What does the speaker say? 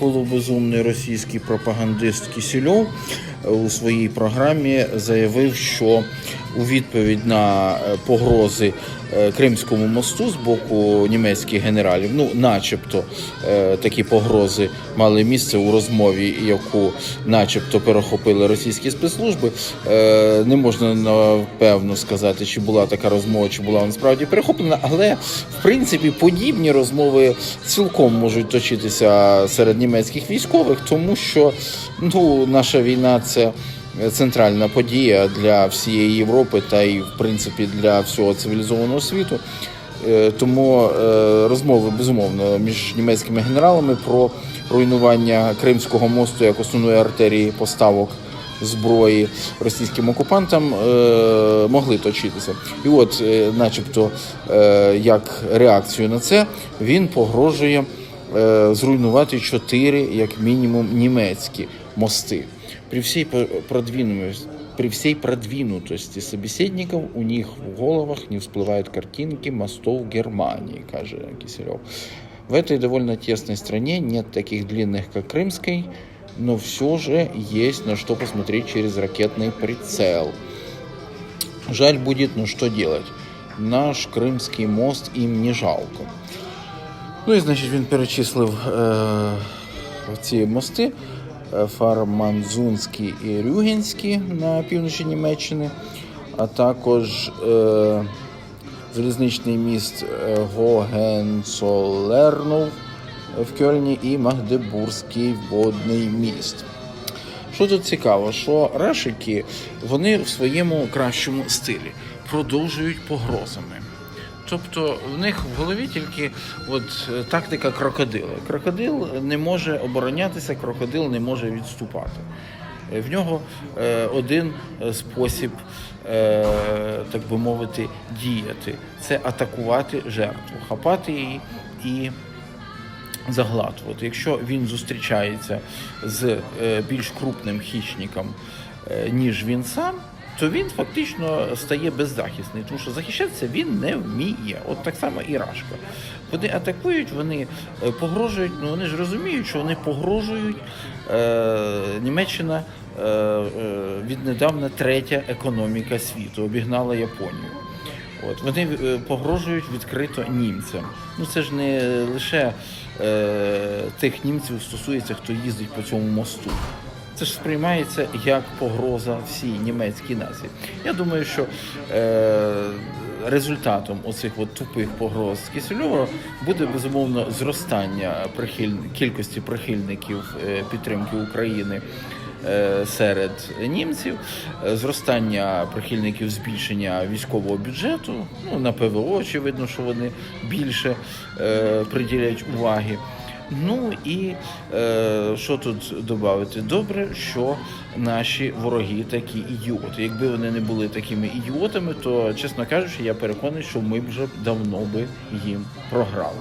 полубезумний російський пропагандист Кісільов у своїй програмі заявив, що у відповідь на е, погрози е, Кримському мосту з боку німецьких генералів, ну, начебто, е, такі погрози мали місце у розмові, яку, начебто, перехопили російські спецслужби. Не можна напевно сказати, чи була така розмова, чи була вона справді перехоплена, але в принципі подібні розмови цілком можуть точитися серед німецьких військових, тому що ну, наша війна це центральна подія для всієї Європи та й в принципі для всього цивілізованого світу. Е, Тому е, розмови безумовно між німецькими генералами про руйнування Кримського мосту як основної артерії поставок зброї російським окупантам е, могли точитися. І от, начебто, як реакцію на це, він погрожує зруйнувати чотири, як мінімум, німецькі мости. При всей по- продвинутости, при всей продвинутости собеседников у них в головах не всплывают картинки мостов Германии, каже Киселев. В этой довольно тесной стране нет таких длинных, как Крымской, но все же есть на что посмотреть через ракетный прицел. Жаль будет, но что делать? Наш Кримський мост їм не жалко. Ну і значить він перечислив е, ці мости: Е, Фарманзунський і Рюгенський на півночі Німеччини, а також е, залізничний міст е, Гогенцолернов в Кьольні і Магдебурзький водний міст. Що тут цікаво, що рашики вони в своєму кращому стилі продовжують погрозами. Тобто в них в голові тільки от е, тактика крокодила. Крокодил не може оборонятися, крокодил не може відступати. Е, В нього е, один спосіб, так би мовити, діяти це атакувати жертву, хапати її і заглатувати. Якщо він зустрічається з більш крупним хищником, е, ніж він сам, то він фактично стає беззахисний, тому що захищатися він не вміє. От так само і Рашка. Вони атакують, вони е, погрожують, ну вони ж розуміють, що вони погрожують. Е, Німеччина е, е, віднедавна третя економіка світу, обігнала Японію. От вони е, погрожують відкрито німцям. Ну це ж не лише е, тих німців стосується, хто їздить по цьому мосту. Це ж сприймається як погроза всій німецькій нації. Я думаю, що е, результатом оцих от тупих погроз Кисельова буде безумовно зростання прихиль... кількості прихильників е, підтримки України е, серед німців, зростання прихильників збільшення військового бюджету. Ну на ПВО очевидно, що вони більше е, приділять уваги. Ну і е, що тут додати? Добре, що наші вороги такі ідіоти. Якби вони не були такими ідіотами, то чесно кажучи, я переконаний, що ми вже давно би їм програли.